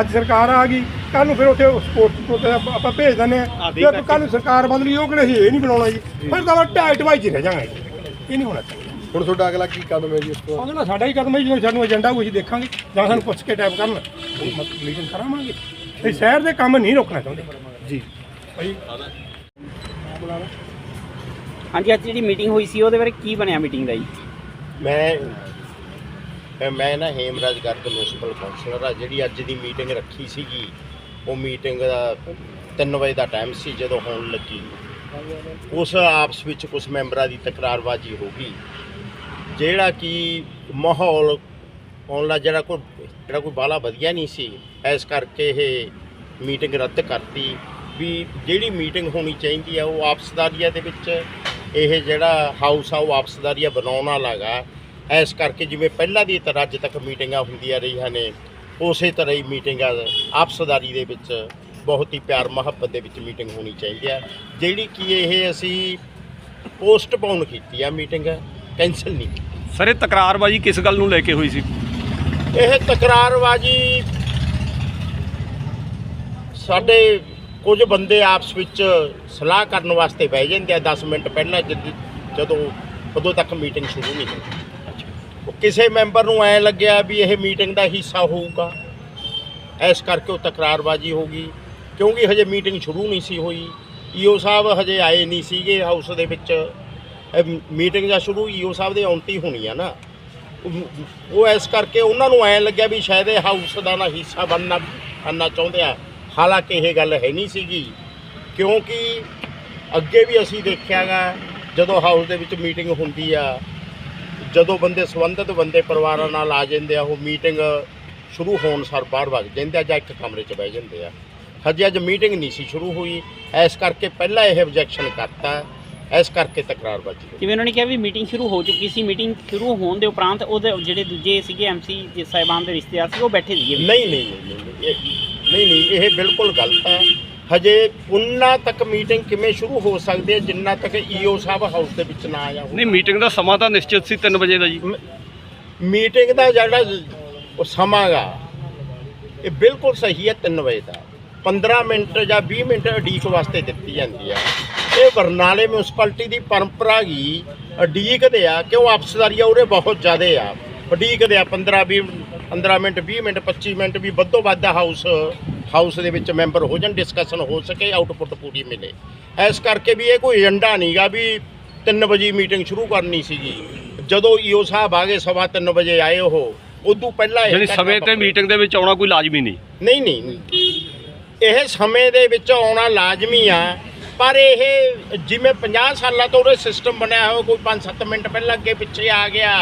ਅੱਜ ਸਰਕਾਰ ਆ ਗਈ ਕੱਲ ਨੂੰ ਫਿਰ ਉੱਥੇ ਸਪੋਰਟਸ ਕੋਟੇ ਆਪਾਂ ਭੇਜ ਦਿੰਦੇ ਆ ਜੇ ਕੱਲ ਨੂੰ ਸਰਕਾਰ ਬਦਲੀ ਉਹ ਕਿਹੜੇ ਇਹ ਨਹੀਂ ਬਣਾਉਣਾ ਜੀ। ਫਿਰ ਤਾਂ ਢਾਈ ਢਵਾਈ ਚ ਹੀ ਰਹਿ ਜਾਵਾਂਗੇ। ਇਹ ਨਹੀਂ ਹੋਣਾ ਚਾਹੀਦਾ। ਹੁਣ ਤੁਹਾਡਾ ਅਗਲਾ ਕੀ ਕਦਮ ਹੈ ਜੀ ਇਸ ਤੋਂ? ਅਗਲਾ ਸਾਡਾ ਹੀ ਕਦਮ ਹੈ ਜਦੋਂ ਸਾਨੂੰ ਏਜੰਡਾ ਕੋਈ ਦੇਖਾਂਗੇ। ਜਾਂ ਸਾਨੂੰ ਪੁੱਛ ਕੇ ਟਾਈਪ ਕਰਨ। ਮੀਟਿੰਗ ਕਰਾਵਾਂਗੇ। ਇਹ ਸ਼ਹਿਰ ਦੇ ਕੰਮ ਨਹੀਂ ਰੋਕਣਾ ਚਾਹੁੰਦੇ। ਜੀ। ਭਾਈ ਹਾਂਜੀ ਅੱਜ ਜਿਹੜੀ ਮੀਟਿੰਗ ਹੋਈ ਸੀ ਉਹਦੇ ਬਾਰੇ ਕੀ ਬਣਿਆ ਮੀਟਿੰਗ ਦਾ ਜੀ? ਮੈਂ ਮੈਂ- ਮੈਂ ਨਾ ਹੇਮਰਾਜ ਗਰਗ ਮਿਊਨਿਸਪਲ ਕਾਉਂਸਲਰ ਆ ਜਿਹੜੀ ਅੱਜ ਦੀ ਮੀਟਿੰਗ ਰੱਖੀ ਸੀਗੀ ਉਹ ਮੀਟਿੰਗ ਦਾ 3 ਵਜੇ ਦਾ ਟਾਈਮ ਸੀ ਜਦੋਂ ਹੋਣ ਲੱਗੀ। ਉਸ ਆਪਸ ਵਿੱਚ ਕੁਝ ਮੈਂਬਰਾਂ ਦੀ ਤਕਰਾਰਬਾਜ਼ੀ ਹੋ ਗਈ। ਜਿਹੜਾ ਕਿ ਮਾਹੌਲ ਆਉਣ ਜਿਹੜਾ ਕੋਈ ਜਿਹੜਾ ਕੋਈ ਬਾਲਾ ਵਧੀਆ ਨਹੀਂ ਸੀ। ਇਸ ਕਰਕੇ ਇਹ ਮੀਟਿੰਗ ਰੱਦ ਕਰਤੀ ਵੀ ਜਿਹੜੀ ਮੀਟਿੰਗ ਹੋਣੀ ਚਾਹੀਦੀ ਆ, ਉਹ ਆਪਸਦਾਰੀਆ ਦੇ ਵਿੱਚ ਇਹ ਜਿਹੜਾ ਹਾਊਸ ਆ, ਉਹ ਆਪਸਦਾਰੀਆ ਬਣਾਉਣ ਵਾਲਾ ਗਾ ਇਸ ਕਰਕੇ ਜਿਵੇਂ ਪਹਿਲਾਂ ਦੀ ਤਰ੍ਹਾਂ ਅੱਜ ਤੱਕ ਮੀਟਿੰਗਾਂ ਹੁੰਦੀਆਂ ਰਹੀਆਂ ਨੇ, ਉਸੇ ਤਰ੍ਹਾਂ ਹੀ ਮੀਟਿੰਗਾਂ ਆਪਸਦਾਰੀ ਦੇ ਵਿੱਚ ਬਹੁਤ ਹੀ ਪਿਆਰ ਮੁਹੱਬਤ ਦੇ ਵਿੱਚ ਮੀਟਿੰਗ ਹੋਣੀ ਚਾਹੀਦੀ ਆ। ਜਿਹੜੀ ਕਿ ਇਹ ਅਸੀਂ ਪੋਸਟਪੋਨ ਕੀਤੀ ਆ ਮੀਟਿੰਗ, ਕੈਂਸਲ ਨਹੀਂ ਸਰ ਇਹ ਤਕਰਾਰਬਾਜੀ ਕਿਸ ਗੱਲ ਨੂੰ ਲੈ ਕੇ ਹੋਈ ਸੀ? ਇਹ ਤਕਰਾਰਬਾਜੀ ਸਾਡੇ ਕੁਝ ਬੰਦੇ ਆਪਸ ਵਿੱਚ ਸਲਾਹ ਕਰਨ ਵਾਸਤੇ ਬਹਿ ਜਾਂਦੇ ਆ 10 ਮਿੰਟ ਪਹਿਲਾਂ ਜਦ- ਉਦੋਂ ਤੱਕ ਮੀਟਿੰਗ ਸ਼ੁਰੂ ਨਹੀਂ ਹੁੰਦੀ ਉਹ ਕਿਸੇ ਮੈਂਬਰ ਨੂੰ ਐ ਲੱਗਿਆ ਵੀ ਇਹ ਮੀਟਿੰਗ ਦਾ ਹਿੱਸਾ ਹੋਊਗਾ। ਇਸ ਕਰਕੇ ਉਹ ਤਕਰਾਰਬਾਜੀ ਹੋ ਗਈ ਕਿਉਂਕਿ ਹਜੇ ਮੀਟਿੰਗ ਸ਼ੁਰੂ ਨਹੀਂ ਸੀ ਹੋਈ। ਈਓ ਸਾਹਿਬ ਹਜੇ ਆਏ ਨਹੀਂ ਸੀਗੇ ਹਾਊਸ ਦੇ ਵਿੱਚ। ਮੀਟਿੰਗ ਜਾਂ ਸ਼ੁਰੂ ਈਓ ਸਾਹਿਬ ਦੇ ਆਉਂਟੀ ਹੋਣੀ ਆ ਨਾ। ਉਹ- ਇਸ ਕਰਕੇ ਉਹਨਾਂ ਨੂੰ ਐਂ ਲੱਗਿਆ ਵੀ ਸ਼ਾਇਦ ਇਹ ਹਾਊਸ ਦਾ ਨਾ ਹਿੱਸਾ ਬਣਨਾ ਬਣਨਾ ਚਾਹੁੰਦੇ ਆ। ਹਾਲਾਂਕਿ ਇਹ ਗੱਲ ਹੈ ਨਹੀਂ ਸੀਗੀ, ਕਿਉਂਕਿ ਅੱਗੇ ਵੀ ਅਸੀਂ ਦੇਖਿਆਗਾ, ਜਦੋਂ ਹਾਊਸ ਦੇ ਵਿੱਚ ਮੀਟਿੰਗ ਹੁੰਦੀ ਆ, ਜਦੋਂ ਬੰਦੇ ਸੰਬੰਧਿਤ ਬੰਦੇ ਪਰਿਵਾਰਾਂ ਨਾਲ ਆ ਜਾਂਦੇ ਆ, ਉਹ ਮੀਟਿੰਗ ਸ਼ੁਰੂ ਹੋਣ ਸਰ ਬਾਹਰ ਵਗ ਜਾਂਦੇ ਆ ਜਾਂ ਇੱਕ ਕਮਰੇ 'ਚ ਬਹਿ ਜਾਂਦੇ ਆ। ਹਜੇ ਅੱਜ ਮੀਟਿੰਗ ਨਹੀਂ ਸੀ ਸ਼ੁਰੂ ਹੋਈ। ਇਸ ਕਰਕੇ ਪਹਿਲਾਂ ਇਹ ਆਬਜੈਕਸ਼ਨ ਕਰਤਾ। ਇਸ ਕਰਕੇ ਤਕਰਾਰਬਾਜ਼ੀ ਹੋਈ ਜਿਵੇਂ ਉਹਨਾਂ ਨੇ ਕਿਹਾ ਵੀ ਮੀਟਿੰਗ ਸ਼ੁਰੂ ਹੋ ਚੁੱਕੀ ਸੀ ਮੀਟਿੰਗ ਸ਼ੁਰੂ ਹੋਣ ਦੇ ਉਪਰੰਤ ਉਹਦੇ ਜਿਹੜੇ ਦੂਜੇ ਸੀਗੇ ਐਮਸੀ ਜੇ ਸਾਹਿਬਾਨ ਦੇ ਰਿਸ਼ਤੇਦਾਰ ਸੀ ਉਹ ਬੈਠੇ ਸੀਗੇ ਨਹੀਂ ਨਹੀਂ ਨਹੀਂ ਨਹੀਂ ਨਹੀਂ, ਇਹ ਨਹੀਂ ਨਹੀਂ ਇਹ ਬਿਲਕੁਲ ਗਲਤ ਹੈ। ਹਜੇ ਉਨਾ ਤੱਕ ਮੀਟਿੰਗ ਕਿਵੇਂ ਸ਼ੁਰੂ ਹੋ ਸਕਦੀ ਹੈ ਜਿੰਨਾ ਤੱਕ ਈਓ ਸਾਹਿਬ ਹਾਊਸ ਦੇ ਵਿੱਚ ਨਾ ਆਇਆ ਹੋਵੇ। ਨਹੀਂ ਮੀਟਿੰਗ ਦਾ ਸਮਾਂ ਤਾਂ ਨਿਸ਼ਚਿਤ ਸੀ 3 ਵਜੇ ਦਾ ਜੀ। ਮੀਟਿੰਗ ਦਾ ਜਿਹੜਾ ਉਹ ਸਮਾਂ ਗਾ ਇਹ ਬਿਲਕੁਲ ਸਹੀ ਹੈ 3 ਵਜੇ ਦਾ। 15 ਮਿੰਟ ਜਾਂ 20 ਮਿੰਟ ਅਡੀਕ ਵਾਸਤੇ ਦਿੱਤੀ ਜਾਂਦੀ ਹੈ। ਇਹ ਬਰਨਾਲੇ ਮਿਊਨਿਸਪੈਲਿਟੀ ਦੀ ਪਰੰਪਰਾ ਗਈ ਅਡੀਕਦੇ ਆ ਕਿਉਂ ਅਫਸਦਾਰੀਆ ਉਰੇ ਬਹੁਤ ਜ਼ਿਆਦੇ ਆ ਅਡੀਕਦੇ ਆ 15 20 15 ਮਿੰਟ 20 ਮਿੰਟ 25 ਮਿੰਟ ਵੀ ਵੱਧੋ ਵੱਧ ਹਾਊਸ ਹਾਊਸ ਦੇ ਵਿੱਚ ਮੈਂਬਰ ਹੋ ਜਾਣ ਡਿਸਕਸ਼ਨ ਹੋ ਸਕੇ ਆਊਟਪੁੱਟ ਪੂਰੀ ਮਿਲੇ ਇਸ ਕਰਕੇ ਵੀ ਇਹ ਕੋਈ ਏਜੰਡਾ ਨਹੀਂਗਾ ਵੀ 3 ਵਜੇ ਮੀਟਿੰਗ ਸ਼ੁਰੂ ਕਰਨੀ ਸੀਗੀ ਜਦੋਂ ਈਓ ਸਾਹਿਬ ਆ ਗਏ ਸਵਾ 3 ਵਜੇ ਆਏ ਉਹ ਉਦੋਂ ਪਹਿਲਾਂ ਜਿਹੜੀ ਸਮੇਂ ਤੇ। ਮੀਟਿੰਗ ਦੇ ਵਿੱਚ ਆਉਣਾ ਕੋਈ ਲਾਜ਼ਮੀ ਨਹੀਂ ਨਹੀਂ ਨਹੀਂ। ਇਹ ਸਮੇਂ ਦੇ ਵਿੱਚ ਆਉਣਾ ਲਾਜ਼ਮੀ ਆ ਪਰ ਇਹ ਜਿਵੇਂ 50 ਸਾਲਾਂ ਤੋਂ ਉਹਦੇ ਸਿਸਟਮ ਬਣਿਆ ਹੋਇਆ ਕੋਈ 5-7 ਮਿੰਟ ਪਹਿਲਾਂ ਅੱਗੇ ਪਿੱਛੇ ਆ ਗਿਆ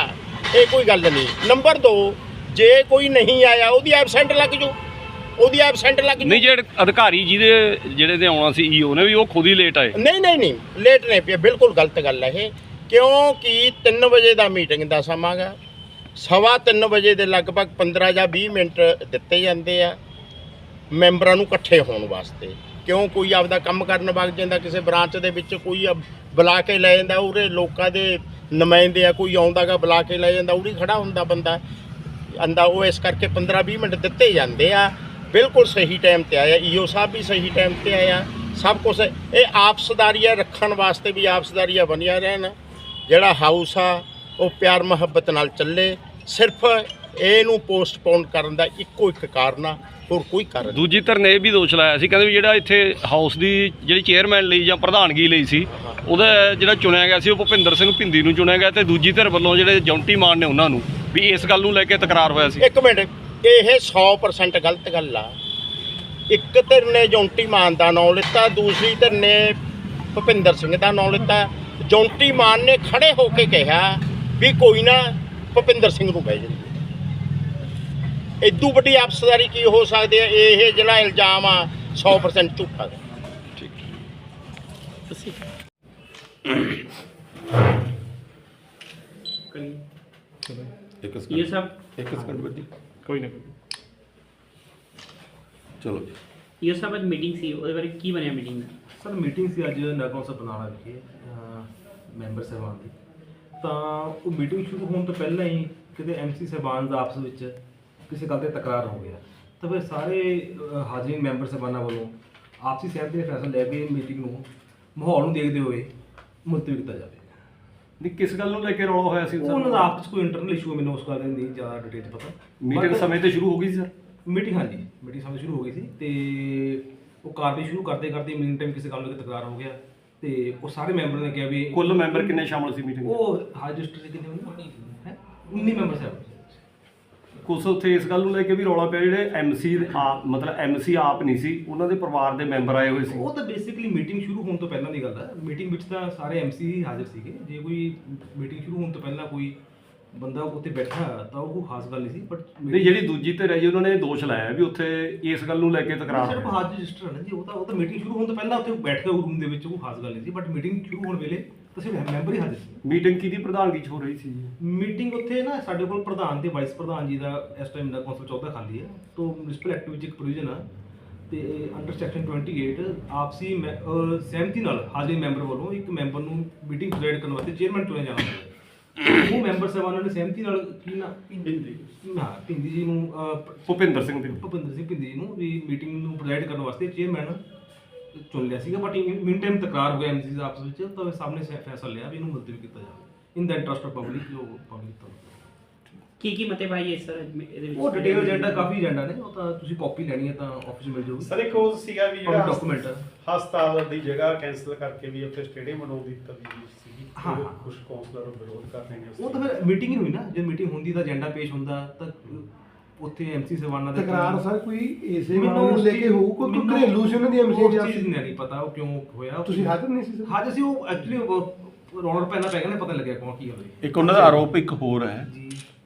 ਇਹ ਕੋਈ ਗੱਲ ਨਹੀਂ। ਨੰਬਰ 2 ਜੇ ਕੋਈ ਨਹੀਂ ਆਇਆ ਉਹਦੀ ਐਬਸੈਂਟ ਲੱਗ ਜੂ। ਉਹਦੀ ਐਬਸੈਂਟ ਲੱਗ ਜੂ। ਨਹੀਂ ਜਿਹੜੇ ਅਧਿਕਾਰੀ ਜਿਹਦੇ ਜਿਹੜੇ ਨੇ ਆਉਣਾ ਸੀ ਈਓ ਨੇ ਵੀ ਉਹ ਖੁਦ ਹੀ ਲੇਟ ਆਏ। ਨਹੀਂ ਨਹੀਂ ਨਹੀਂ ਲੇਟ ਨਹੀਂ ਪਿਆ ਬਿਲਕੁਲ ਗਲਤ ਗੱਲ ਹੈ ਇਹ। ਕਿਉਂਕਿ 3 ਵਜੇ ਦਾ ਮੀਟਿੰਗ ਦਾ ਸਮਾਂ ਗਾ। ਸਵਾ 3 ਵਜੇ ਦੇ ਲਗਭਗ 15 ਜਾਂ 20 ਮਿੰਟ ਦਿੱਤੇ ਜਾਂਦੇ ਆ ਮੈਂਬਰਾਂ ਨੂੰ ਇਕੱਠੇ ਹੋਣ ਵਾਸਤੇ। ਕਿਉਂ ਕੋਈ ਆਪਦਾ ਕੰਮ ਕਰਨ ਵਗ ਜਾਂਦਾ, ਕਿਸੇ ਬ੍ਰਾਂਚ ਦੇ ਵਿੱਚ ਕੋਈ ਬੁਲਾ ਕੇ ਲੈ ਜਾਂਦਾ, ਉਰੇ ਲੋਕਾਂ ਦੇ ਨੁਮਾਇੰਦੇ ਆ, ਕੋਈ ਆਉਂਦਾਗਾ ਬੁਲਾ ਕੇ ਲੈ ਜਾਂਦਾ ਉਹਦੀ ਖੜਾ ਹੁੰਦਾ ਬੰਦਾ। ਅੰਦਾ ਉਹ ਇਸ ਕਰਕੇ 15 20 ਮਿੰਟ ਦਿੱਤੇ ਜਾਂਦੇ ਆ, ਬਿਲਕੁਲ ਸਹੀ ਟਾਈਮ ਤੇ ਆਇਆ, ਈਓ ਸਾਹਿਬ ਵੀ ਸਹੀ ਟਾਈਮ ਤੇ ਆਇਆ, ਸਭ ਕੁਝ ਇਹ ਆਪਸਦਾਰੀਆਂ ਰੱਖਣ ਵਾਸਤੇ ਵੀ ਆਪਸਦਾਰੀਆਂ ਬਣੀਆਂ ਰਹਿਣ, ਜਿਹੜਾ ਹਾਊਸ ਆ, ਉਹ ਪਿਆਰ ਮੁਹੱਬਤ ਨਾਲ ਚੱਲੇ, ਸਿਰਫ ਇਹਨੂੰ ਪੋਸਟਪੋਨ ਕਰਨ ਦਾ ਇੱਕੋ ਇੱਕ ਕਾਰਨ ਆ। ਹੋਰ ਕੋਈ ਕਾਰਨ। ਦੂਜੀ ਧਿਰ ਨੇ ਇਹ ਵੀ ਦੋਸ਼ ਲਾਇਆ ਸੀ ਕਹਿੰਦੇ ਵੀ ਜਿਹੜਾ ਇੱਥੇ ਹਾਊਸ ਦੀ ਜਿਹੜੀ ਚੇਅਰਮੈਨ ਲਈ ਜਾਂ ਪ੍ਰਧਾਨਗੀ ਲਈ ਸੀ ਉਹਦਾ ਜਿਹੜਾ ਚੁਣਿਆ ਗਿਆ ਸੀ ਉਹ ਭੁਪਿੰਦਰ ਸਿੰਘ ਭਿੰਦੀ ਨੂੰ ਚੁਣਿਆ ਗਿਆ ਤੇ ਦੂਜੀ ਧਿਰ ਵੱਲੋਂ ਜਿਹੜੇ ਜੌਂਟੀ ਮਾਨ ਨੇ ਉਹਨਾਂ ਨੂੰ ਵੀ ਇਸ ਗੱਲ ਨੂੰ ਲੈ ਕੇ ਤਕਰਾਰ ਹੋਇਆ ਸੀ। ਇੱਕ ਮਿੰਟ ਇਹ 100% ਗਲਤ ਗੱਲ ਆ। ਇੱਕ ਧਿਰ ਨੇ ਜੌਂਟੀ ਮਾਨ ਦਾ ਨਾਮ ਲਿੱਤਾ ਦੂਸਰੀ ਧਿਰ ਨੇ ਭੁਪਿੰਦਰ ਸਿੰਘ ਦਾ ਨਾਮ ਲਿੱਤਾ। ਜੌਂਟੀ ਮਾਨ ਨੇ ਖੜੇ ਹੋ ਕੇ ਕਿਹਾ ਵੀ ਕੋਈ ਨਾ ਭੁਪਿੰਦਰ ਸਿੰਘ ਨੂੰ ਬਹਿ ਜਾਂਦੀ ਇਦੋਂ ਵੱਡੀ ਅਫਸਦਾਰੀ ਕੀ ਹੋ ਸਕਦੀ ਹੈ? ਇਹ ਜਿਹੜਾ ਇਲਜ਼ਾਮ ਆ 100% ਝੂਠਾ ਹੈ। ਇੱਕ ਇਹ ਸਭ ਇੱਕ ਸਕਿੰਟ ਬੱਜੀ ਕੋਈ ਨਾ ਚਲੋ ਜੀ। ਇਹ ਸਭ ਅੱਜ ਮੀਟਿੰਗ ਸੀ। ਉਹਦੇ ਬਾਰੇ ਕੀ ਬਣਿਆ ਮੀਟਿੰਗ ਦਾ? ਸਰ ਮੀਟਿੰਗ ਸੀ ਅੱਜ ਨਗਰ ਕੌਂਸਲ ਬਨਾਲਾ ਵਿਖੇ ਮੈਂਬਰ ਸਾਹਿਬਾਨ ਦੀ। ਤਾਂ ਉਹ ਮੀਟਿੰਗ ਸ਼ੁਰੂ ਹੋਣ ਤੋਂ ਪਹਿਲਾਂ ਹੀ ਕਿਤੇ ਐਮਸੀ ਸਾਹਿਬਾਨ ਦਾ ਆਪਸ ਵਿੱਚ ਕਿਸੇ ਗੱਲ ਤੇ ਤਕਰਾਰ ਹੋ ਗਿਆ। ਤਾਂ ਫਿਰ ਸਾਰੇ ਅਹ, ਹਾਜ਼ਰੀਨ ਮੈਂਬਰ ਸਾਹਿਬਾਨਾਂ ਵੱਲੋਂ ਆਪਸੀ ਸਹਿਮਤੀ ਦਾ ਫੈਸਲਾ ਲੈ ਕੇ ਮੀਟਿੰਗ ਨੂੰ ਮਾਹੌਲ ਨੂੰ ਦੇਖਦੇ ਹੋਏ ਮੁਲਤਵੀ ਕੀਤਾ ਜਾਵੇ। ਨਹੀਂ ਕਿਸ ਗੱਲ ਨੂੰ ਲੈ ਕੇ ਰੌਲਾ ਹੋਇਆ ਸੀ? ਉਹ ਉਹਨਾਂ ਦਾ ਆਪਸ 'ਚ ਕੋਈ ਇੰਟਰਨਲ ਇਸ਼ੂ ਮੈਨੂੰ ਉਸ ਗੱਲ ਦਾ ਨਹੀਂ ਜ਼ਿਆਦਾ ਡਿਟੇਲ ਪਤਾ। ਮੀਟਿੰਗ ਸਮੇਂ ਤੇ ਸ਼ੁਰੂ ਹੋ ਗਈ ਸੀ ਸਰ ਮੀਟਿੰਗ ਹਾਂਜੀ ਮੀਟਿੰਗ ਸਮੇਂ ਸ਼ੁਰੂ ਹੋ ਗਈ ਸੀ ਤੇ ਉਹ ਕਾਰਵਾਈ ਸ਼ੁਰੂ ਕਰਦੇ ਕਰਦੇ ਮੀਟਿੰਗ ਟਾਈਮ ਕਿਸੇ ਗੱਲ ਨੂੰ ਤਕਰਾਰ ਹੋ ਗਿਆ ਤੇ ਉਹ ਸਾਰੇ ਮੈਂਬਰਾਂ ਨੇ ਕਿਹਾ ਵੀ ਕੁੱਲ ਮੈਂਬਰ ਕਿੰਨੇ ਸ਼ਾਮਲ ਸੀ ਮੀਟਿੰਗ ਉਹ ਹਾਈ ਰਜਿਸਟਰ ਕਿੰਨੇ ਹੋਣੇ ਹੈ? 19 ਮੈਂਬਰ ਸਾਹਿਬ ਕੁਛ ਉੱਥੇ ਇਸ ਗੱਲ ਨੂੰ ਲੈ ਕੇ ਵੀ ਰੌਲਾ ਪਿਆ ਜਿਹੜੇ ਐਮਸੀ ਆਪ ਮਤਲਬ ਐਮਸੀ ਆਪ ਨਹੀਂ ਸੀ ਉਹਨਾਂ ਦੇ ਪਰਿਵਾਰ ਦੇ ਮੈਂਬਰ ਆਏ ਹੋਏ ਸੀ। ਉਹ ਤਾਂ ਬੇਸਿਕਲੀ ਮੀਟਿੰਗ ਸ਼ੁਰੂ ਹੋਣ ਤੋਂ ਪਹਿਲਾਂ ਦੀ ਗੱਲ ਹੈ ਮੀਟਿੰਗ ਵਿੱਚ ਤਾਂ ਸਾਰੇ ਐਮਸੀ ਹੀ ਹਾਜ਼ਰ ਸੀਗੇ। ਜੇ ਕੋਈ ਮੀਟਿੰਗ ਸ਼ੁਰੂ ਹੋਣ ਤੋਂ ਪਹਿਲਾਂ ਕੋਈ ਬੰਦਾ ਉੱਥੇ ਬੈਠਾ ਤਾਂ ਉਹ ਖਾਸ ਗੱਲ ਨਹੀਂ ਸੀ ਬਟ ਨਹੀਂ ਜਿਹੜੀ ਦੂਜੀ ਧਿਰ ਹੈ ਜੀ ਉਹਨਾਂ ਨੇ ਦੋਸ਼ ਲਾਇਆ ਵੀ ਉੱਥੇ ਇਸ ਗੱਲ ਨੂੰ ਲੈ ਕੇ ਤਕਰਾਰ ਸਿਰਫ ਹਾਜ਼ਰ ਰਜਿਸਟਰ ਹੈ ਨਾ ਜੀ ਉਹ ਤਾਂ ਉਹ ਤਾਂ ਮੀਟਿੰਗ ਸ਼ੁਰੂ ਹੋਣ ਤੋਂ ਪਹਿਲਾਂ ਉੱਥੇ ਬੈਠ ਕੇ ਰੂਮ ਦੇ ਵਿੱਚ ਕੋਈ ਖਾਸ ਗੱਲ ਨਹੀਂ ਸੀ ਬਟ ਮੀਟਿੰਗ ਸ਼ੁਰੂ ਹੋਣ ਵੇਲੇ ਤਾਂ ਸਿਰਫ ਮੈਂਬਰ ਹੀ ਹਾਜ਼ਰ ਸੀ। ਮੀਟਿੰਗ ਕਿਹਦੀ ਪ੍ਰਧਾਨਗੀ 'ਚ ਹੋ ਰਹੀ ਸੀ ਜੀ? ਮੀਟਿੰਗ ਉੱਥੇ ਨਾ ਸਾਡੇ ਕੋਲ ਪ੍ਰਧਾਨ ਤੇ ਵਾਈਸ ਪ੍ਰਧਾਨ ਜੀ ਦਾ ਇਸ ਟਾਈਮ ਦਾ ਕੌਂਸਲ ਚੌਥਾ ਖਾਲੀ ਹੈ ਤੋਂ ਮਿਊਨਿਸਪਲ ਐਕਟ ਵਿੱਚ ਇੱਕ ਪ੍ਰੋਵੀਜ਼ਨ ਆ। ਤੇ ਅੰਡਰ ਸੈਕਸ਼ਨ 28 ਆਪਸੀ ਮੈਂ- ਅਹ ਸਹਿਮਤੀ ਨਾਲ ਹਾਜ਼ਰ ਮੈਂਬਰ ਵੱਲੋਂ ਇੱਕ ਮੈਂਬਰ ਨੂੰ ਮੀਟਿੰਗ ਪ੍ਰੈਜ਼ੀਡ ਕਰਨ ਵਾਸਤੇ ਚੇਅਰਮੈਨ ਚੁਣਿਆ ਜਾਣਾ ਹੈ ਉਹ ਮੈਂਬਰ ਸਾਹਿਬਾਨਾਂ ਨੇ ਸਹਿਮਤੀ ਨਾਲ ਕੀ ਨਾ ਪਿੰਦੀ ਹਾਂ ਪਿੰਦੀ ਜੀ ਨੂੰ ਅਹ, ਭੁਪਿੰਦਰ ਸਿੰਘ ਦੇ ਭੁਪਿੰਦਰ ਸਿੰਘ ਪਿੰਦੀ ਜੀ ਨੂੰ ਵੀ ਮੀਟਿੰਗ ਨੂੰ ਪ੍ਰੈਜ਼ੀਡ ਕਰਨ ਵਾਸਤੇ ਚੇਅਰਮੈਨ ਚੁਣ ਲਿਆ ਸੀਗਾ ਬਟ ਮੀਨ ਟਾਈਮ ਤਕਰਾਰ ਹੋ ਗਿਆ ਐਮਸੀ ਆਪਸ ਵਿੱਚ ਤਾਂ ਫਿਰ ਸਾਹਮਣੇ ਸੇ- ਫੈਸਲਾ ਲਿਆ ਵੀ ਇਹਨੂੰ ਮੁਲਤਵੀ ਕੀਤਾ ਜਾਵੇ। In the interest of public ਜੋ ਪਬਲਿਕ ਤੋਂ ਕੀ ਕੀ ਮਤੇ ਪਾਈ ਇਸ ਸਰ ਇਹਦੇ ਵਿੱਚ ਉਹ ਡਿਟੇਲ ਏਜੰਡਾ ਕਾਫੀ ਏਜੰਡਾ ਨੇ ਉਹ ਤਾਂ ਤੁਸੀਂ ਕਾਪੀ ਲੈਣੀ ਹੈ ਤਾਂ ਆਫਿਸ ਮਿਲ ਜਾਊਗੀ। ਸਰ ਇੱਕ ਉਹ ਸੀਗਾ ਵੀ ਜਿਹੜਾ ਆ। ਹਸਪਤਾਲ ਦੀ ਜਗ੍ਹਾ ਕੈਂਸਲ ਕਰਕੇ ਵੀ ਉੱਥੇ ਸਟੇਡੀਅਮ ਬਣਾਉਣ ਦੀ ਤਜਵੀਜ਼ ਸੀਗੀ ਹਾਂ। ਕੁਝ ਕਾਉਂਸਲਰ ਵਿਰੋਧ ਕਰ ਰਹੇ ਨੇ ਉਸ ਉਹ ਤਾਂ ਫਿਰ ਮੀਟਿੰਗ ਹੀ ਹੋਈ ਨਾ ਜੇ ਮੀਟਿੰਗ ਹੁੰਦੀ ਤਾਂ ਏਜੰਡਾ ਪੇਸ਼ ਹੁੰਦਾ ਤਾਂ ਉੱਥੇ ਐਮਸੀ ਸਵਾਨਾ ਦੇ ਤਕਰਾਰ ਸਰ ਕੋਈ ਇਸੇ ਮੈਨੂੰ ਮਾਮਲੇ ਨੂੰ ਉਸ ਲੈ ਕੇ ਹੋਊ? ਕੋਈ ਮੈਨੂੰ ਘਰੇਲੂ ਸੀ ਉਹਨਾਂ ਦੀ ਉਹ ਐਮਸੀ ਚੀਜ਼ ਨਹੀਂ ਪਤਾ ਉਹ ਕਿਉਂ ਹੋਇਆ। ਤੁਸੀਂ ਹਾਜ਼ਰ ਨਹੀਂ ਸੀ ਸਰ? ਹਾਜ਼ਰ ਸੀ ਉਹ ਐਕਚੁਅਲੀ ਰੌਣਕ ਪੈਣਾ ਪੈ ਗਿਆ ਨਾ ਪਤਾ ਲੱਗਿਆ ਕੌਣ ਕੀ ਹੋਵੇ ਇੱਕ ਉਹਨਾਂ ਦਾ ਆਰੋਪ ਇੱਕ ਹੋਰ ਹੈ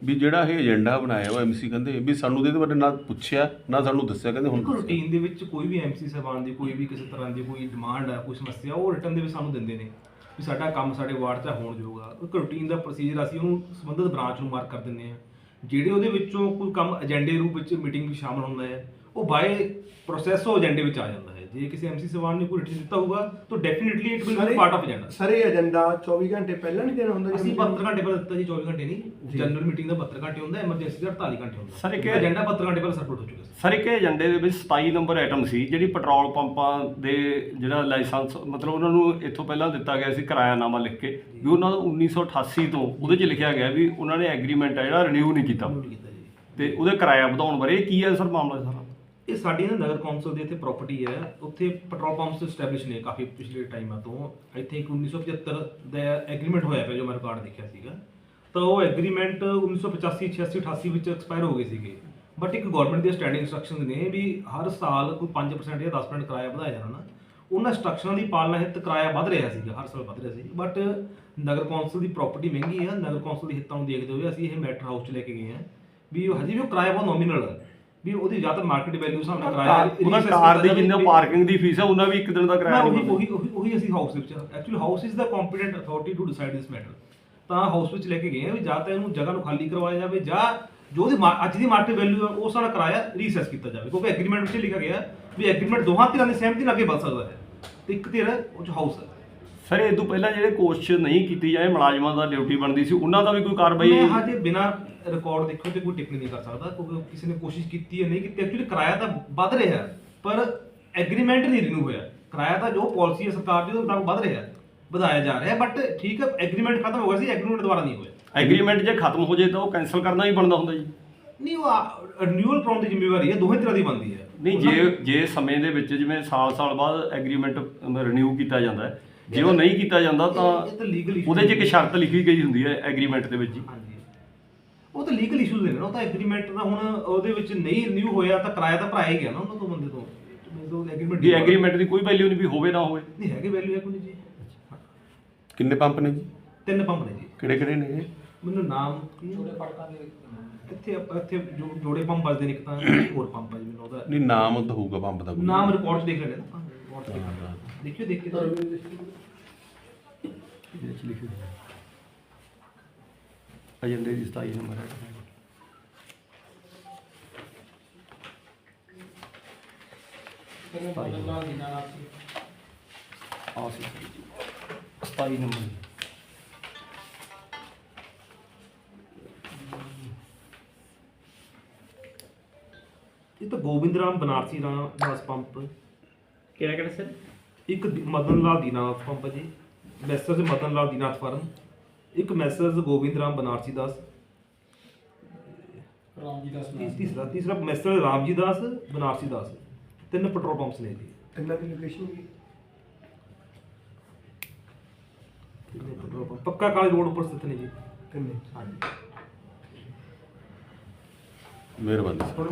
ਵੀ ਜਿਹੜਾ ਇਹ ਏਜੰਡਾ ਬਣਾਇਆ ਉਹ ਐਮਸੀ ਕਹਿੰਦੇ ਵੀ ਸਾਨੂੰ ਤੇ ਇਹਦੇ ਬਾਰੇ ਨਾ ਪੁੱਛਿਆ ਨਾ ਸਾਨੂੰ ਦੱਸਿਆ ਕਹਿੰਦੇ ਹੁਣ ਰੂਟੀਨ ਦੇ ਵਿੱਚ ਕੋਈ ਵੀ ਐਮਸੀ ਸਾਹਿਬਾਨ ਦੀ ਕੋਈ ਵੀ ਕਿਸੇ ਤਰ੍ਹਾਂ ਦੀ ਕੋਈ ਡਿਮਾਂਡ ਹੈ ਕੋਈ ਸਮੱਸਿਆ ਉਹ ਰਿਟਰਨ ਦੇ ਵਿੱਚ ਸਾਨੂੰ ਦਿੰਦੇ ਨੇ। ਵੀ ਸਾਡਾ ਕੰਮ ਸਾਡੇ ਵਾਰਡ 'ਚ ਹੋਣ ਜੋਗਾ। ਇੱਕ ਰੂਟੀਨ ਦਾ ਪ੍ਰੋਸੀਜਰ ਅਸੀਂ ਉਹਨੂੰ ਸੰਬੰਧਿਤ ਬ੍ਰਾਂਚ ਨੂੰ ਮਾਰਕ ਕਰ ਦਿੰਦੇ ਆ ਜਿਹੜੇ ਉਹਦੇ ਵਿੱਚੋਂ ਕੋਈ ਕੰਮ ਏਜੰਡੇ ਰੂਪ ਵਿੱਚ ਮੀਟਿੰਗ ਵਿੱਚ ਸ਼ਾਮਲ ਹੁੰਦਾ ਹੈ, ਉਹ ਬਾਏ ਪ੍ਰੋਸੈਸ ਉਹ ਏਜੰਡੇ ਵਿੱਚ ਆ ਜਾਂਦਾ ਹੈ। ਜੇ ਕਿਸੇ ਐਮਸੀ ਸਵਾਨ ਨੇ ਕੋਈ ਰਿਟਨ ਦਿੱਤਾ ਹੋਊਗਾ ਤਾਂ definitely it will be part of agenda sir ਇਹ ਏਜੰਡਾ 24 ਘੰਟੇ ਪਹਿਲਾਂ ਨਹੀਂ ਦੇਣਾ ਹੁੰਦਾ ਜੀ ਅਸੀਂ 72 ਘੰਟੇ ਪਹਿਲਾਂ ਦਿੱਤਾ ਜੀ 24 ਘੰਟੇ ਨਹੀਂ। ਜਨਰਲ ਮੀਟਿੰਗ ਦਾ 72 ਘੰਟੇ ਹੁੰਦਾ ਐਮਰਜੈਂਸੀ ਦਾ 48 ਘੰਟੇ ਹੁੰਦਾ। Sir, ਇੱਕ- ਏਜੰਡਾ 72 ਘੰਟੇ ਪਹਿਲਾਂ ਸਰਕੂਲੇਟ ਹੋ ਚੁੱਕਾ ਸੀ। ਸਰ ਇੱਕ ਏਜੰਡੇ ਦੇ ਵਿੱਚ 27 ਨੰਬਰ ਆਈਟਮ ਸੀ ਜਿਹੜੀ ਪੈਟਰੋਲ ਪੰਪਾਂ ਦੇ ਜਿਹੜਾ ਲਾਇਸੈਂਸ ਮਤਲਬ ਉਹਨਾਂ ਨੂੰ ਇੱਥੋਂ ਪਹਿਲਾਂ ਦਿੱਤਾ ਗਿਆ ਸੀ ਕਿਰਾਇਆਨਾਮਾ ਲਿਖ ਕੇ ਵੀ ਉਹਨਾਂ ਦਾ 1988 ਤੋਂ ਉਹਦੇ 'ਚ ਲਿਖਿਆ ਗਿਆ ਵੀ ਉਹਨਾਂ ਨੇ ਐਗਰੀਮੈਂਟ ਹੈ ਜਿਹੜਾ ਰਿਨਿਊ ਨਹੀਂ ਕੀਤਾ। ਤੇ ਉਹਦੇ ਕਿਰਾਇਆ ਵਧਾਉਣ ਬਾਰੇ ਕੀ ਹੈ ਸਰ ਮਾਮਲਾ ਸਾਰਾ? ਇਹ ਸਾਡੀ ਨਾ ਨਗਰ ਕੌਂਸਲ ਦੇ ਇੱਥੇ ਪ੍ਰਾਪਰਟੀ ਹੈ। ਉੱਥੇ ਪੈਟਰੋਲ ਪੰਪਸ ਸਟੈਬਲਿਸ਼ ਨੇ ਕਾਫੀ ਪਿਛਲੇ ਟਾਈਮਾਂ ਤੋਂ। ਇੱਥੇ ਇੱਕ 1975 ਦਾ ਐਗਰੀਮੈਂਟ ਹੋਇਆ ਪਿਆ ਜੋ ਮੈਂ ਰਿਕਾਰਡ ਦੇਖਿਆ ਸੀਗਾ। ਤਾਂ ਉਹ ਐਗਰੀਮੈਂਟ 1985 86 88 ਵਿੱਚ ਐਕਸਪਾਇਰ ਹੋ ਗਏ ਸੀਗੇ। ਬਟ ਇੱਕ ਗਵਰਨਮੈਂਟ ਦੀਆਂ ਸਟੈਂਡਿੰਗ ਇੰਸਟਰਕਸ਼ਨਸ ਨੇ ਵੀ ਹਰ ਸਾਲ ਕੋਈ 5% ਜਾਂ 10% ਕਿਰਾਇਆ ਵਧਾਇਆ ਜਾਣਾ ਨਾ। ਉਹਨਾਂ ਇੰਸਟਰਕਸ਼ਨਾਂ ਦੀ ਪਾਲਣਾ ਹਿੱਤ ਕਿਰਾਇਆ ਵੱਧ ਰਿਹਾ ਸੀਗਾ, ਹਰ ਸਾਲ ਵੱਧ ਰਿਹਾ ਸੀ। ਬਟ ਨਗਰ ਕੌਂਸਲ ਦੀ ਪ੍ਰਾਪਰਟੀ ਮਹਿੰਗੀ ਆ। ਨਗਰ ਕੌਂਸਲ ਦੇ ਹਿੱਤਾਂ ਨੂੰ ਦੇਖਦੇ ਹੋਏ ਅਸੀਂ ਇਹ ਮੈਟਰ ਹਾਊਸ 'ਚ ਲੈ ਕੇ ਗਏ ਹਾਂ ਵੀ ਹਜੇ ਵੀ ਉਹ ਕਿਰਾਇਆ ਬਹੁਤ ਨੋਮੀਨਲ ਹੈ ਵੀ ਉਹਦੀ ਜ਼ਿਆਦਾ ਮਾਰਕੀਟ ਵੈਲਿਊ ਹਿਸਾਬ ਨਾਲ ਕਿਰਾਇਆ reassess ਕਾਰ ਦੀ ਜਿੰਨਾ ਪਾਰਕਿੰਗ ਦੀ ਫੀਸ ਹੈ ਉਹਨਾਂ ਵੀ ਇੱਕ ਦਿਨ ਦਾ ਕਿਰਾਇਆ ਉਹੀ ਉਹੀ ਉਹੀ ਉਹੀ ਅਸੀਂ ਹਾਊਸ ਵਿੱਚ actually house is the competent authority to decide this matter ਤਾਂ ਹਾਊਸ ਵਿੱਚ ਲੈ ਕੇ ਗਏ ਆ ਵੀ ਜਾਂ ਤਾਂ ਇਹਨੂੰ ਜਗ੍ਹਾ ਨੂੰ ਖਾਲੀ ਕਰਵਾਇਆ ਜਾਵੇ ਜਾਂ ਜੋ ਉਹਦੀ ਅੱਜ ਦੀ ਮਾਰਕੀਟ ਵੈਲਿਊ ਹੈ ਉਸ ਨਾਲ ਕਿਰਾਇਆ ਰੀਸੈਸ ਕੀਤਾ ਜਾਵੇ। ਕਿਉਂਕਿ ਐਗਰੀਮੈਂਟ ਵਿੱਚ ਲਿਖਿਆ ਗਿਆ ਵੀ ਐਗਰੀਮੈਂਟ ਦੋਹਾਂ ਧਿਰਾਂ ਦੀ ਸਹਿਮਤੀ ਨਾਲ ਅੱਗੇ ਵੱਧ ਸਕਦਾ ਹੈ। ਤੇ ਇੱਕ ਧਿਰ ਉਹ ਚ ਹਾਊਸ ਹੈ। ਸਰ ਇਹ ਤੋਂ ਪਹਿਲਾਂ ਜਿਹੜੇ ਕੋਸ਼ਿਸ਼ ਨਹੀਂ ਕੀਤੀ ਜਾਏ ਮੁਲਾਜ਼ਮਾਂ ਦਾ ਡਿਊਟੀ ਬਣਦੀ ਸੀ ਉਹਨਾਂ ਦਾ ਵੀ ਕੋਈ ਕਾਰਵਾਈ ਮੈਂ ਹਜੇ ਬਿਨਾ ਰਿਕਾਰਡ ਦੇਖੋ ਤੇ ਕੋਈ ਟਿੱਪਣੀ ਨਹੀਂ ਕਰ ਸਕਦਾ ਕਿਉਂਕਿ ਕਿਸੇ ਨੇ ਕੋਸ਼ਿਸ਼ ਕੀਤੀ ਹੈ ਨਹੀਂ ਕੀਤੀ ਐਕਚੁਅਲੀ ਕਿਰਾਇਆ ਤਾਂ ਵੱਧ ਰਿਹਾ ਪਰ ਐਗਰੀਮੈਂਟ ਨਹੀਂ ਰਿਨਿਊ ਹੋਇਆ। ਕਿਰਾਇਆ ਤਾਂ ਜੋ ਪਾਲਿਸੀ ਹੈ ਸਰਕਾਰ ਦੀ ਉਹਦੇ ਮੁਤਾਬਕ ਵੱਧ ਰਿਹਾ ਵਧਾਇਆ ਜਾ ਰਿਹਾ ਬਟ ਠੀਕ ਹੈ ਐਗਰੀਮੈਂਟ ਖਤਮ ਹੋ ਗਿਆ ਸੀ ਐਗਰੀਮੈਂਟ ਦੁਬਾਰਾ ਨਹੀਂ ਹੋਇਆ। ਐਗਰੀਮੈਂਟ ਜੇ ਖਤਮ ਹੋ ਜਾਏ ਤਾਂ ਉਹ ਕੈਨਸਲ ਕਰਨਾ ਹੀ ਬਣਦਾ ਹੁੰਦਾ ਜੀ। ਨਹੀਂ ਉਹ ਰਿਨਿਊਅਲ ਕਰਾਉਣ ਦੀ ਜ਼ਿੰਮੇਵਾਰੀ ਹੈ ਦੋਵੇਂ ਤਰ੍ਹਾਂ ਦੀ ਬਣਦੀ ਹੈ। ਨਹੀਂ ਜੇ ਜੇ ਸਮੇਂ ਦੇ ਵਿੱਚ ਜਿਵੇਂ ਸਾਲ-ਸਾਲ ਬਾਅਦ ਐਗਰੀਮੈਂਟ ਰਿਨਿਊ ਕੀਤਾ ਜਾਂਦਾ ਹੈ ਜੇ ਉਹ ਨਹੀਂ ਕੀਤਾ ਜਾਂਦਾ ਤਾਂ ਉਹਦੇ 'ਚ ਇੱਕ ਸ਼ਰਤ ਲਿਖੀ ਗਈ ਹੁੰਦੀ ਹੈ ਐਗਰੀਮੈਂਟ ਦੇ ਵਿੱਚ ਜੀ। ਉਹ ਤਾਂ ਲੀਗਲ ਇਸ਼ੂਜ਼ ਨੇ ਨਾ ਉਹ ਤਾਂ ਐਗਰੀਮੈਂਟ ਦਾ ਹੁਣ ਉਹਦੇ ਵਿੱਚ ਨਹੀਂ ਰਿਨਿਊ ਹੋਇਆ ਤਾਂ ਕਿਰਾਇਆ ਤਾਂ ਭਰਾਇਆ ਹੀ ਗਿਆ ਨਾ ਉਹਨਾਂ ਤੋਂ ਬੰਦੇ ਤੋਂ। ਐਗਰੀਮੈਂਟ ਵੀ ਐਗਰੀਮੈਂਟ ਦੀ ਕੋਈ ਵੈਲਿਊ ਨਹੀਂ ਵੀ ਹੋਵੇ ਨਾ ਹੋਵੇ। ਨਹੀਂ ਹੈਗੇ ਵੈਲਿਊ ਹੈ ਕੋਈ ਨਹੀਂ ਜੀ। ਕਿੰਨੇ ਪੰਪ ਨੇ ਜੀ? ਤਿੰਨ ਪੰਪ ਨੇ ਜੀ। ਕਿਹੜੇ ਕਿਹੜੇ ਨੇ ਇਹ? ਮੈਨੂੰ ਨਾਮ ਜੋੜੇ ਪੜਕਾਂ ਦੇ ਇੱਥੇ ਆਪਾਂ- ਇੱਥੇ ਜੋ ਜੋੜੇ ਪੰਪ ਵੱਜਦੇ ਨੇ ਇੱਕ ਤਾਂ ਇੱਕ ਹੋਰ ਪੰਪ ਹੈ ਜੀ ਮੈਨੂੰ ਉਹਦਾ ਨਹੀਂ ਨਾਮ ਤਾਂ ਹੋਊਗਾ ਪੰਪ ਦਾ ਕੋਈ। ਨਾਮ 'ਚ ਦੇਖ ਲੈਣੇ ਨਾ 'ਚ ਦੇਖ ਲੈਂਦੇ। ਦੇਖਿਓ ਦੇਖ ਕੇ ਤਾਂ ਏਜੰਡੇ ਦੀ 27 ਨੰਬਰ ਹੈ। ਆ ਸੀ 27 ਨੰਬਰ। ਇਹ ਤਾਂ ਗੋਬਿੰਦ ਰਾਮ ਬਨਾਰਸੀ ਰਾਮ ਦਾਸ ਪੰਪ। ਕਿਹੜਾ ਕਿਹੜਾ ਸਰ? ਇੱਕ ਦੀ- ਮਦਨ ਲਾਲ ਦੀਨਾਥ ਪੰਪ ਜੀ। ਮੈਸਰਜ ਮਦਨ ਲਾਲ ਦੀਨਾਥ ਫਰਮ ਇੱਕ ਮੈਸਰਜ ਗੋਬਿੰਦ ਰਾਮ ਬਨਾਰਸੀ ਦਾਸ। ਰਾਮਜੀ ਦਾਸ ਤੀਸਰਾ ਤੀਸਰਾ ਮੈਸਰਜ ਰਾਮਜੀ ਦਾਸ ਬਨਾਰਸੀ ਦਾਸ। ਤਿੰਨ ਪੈਟਰੋਲ ਪੰਪਸ ਨੇ ਜੀ ਇਹਨਾਂ ਦੀ ਲੋਕੇਸ਼ਨ ਵੀ। ਤਿੰਨੇ ਪੈਟਰੋਲ ਪੰਪ। ਪੱਕਾ ਕਾਲੇ ਰੋਡ ਉੱਪਰ ਸਥਿਤ ਨੇ ਜੀ। ਕਿੰਨੇ ਹਾਂਜੀ। ਮਿਹਰਬਾਨੀ ਸਰ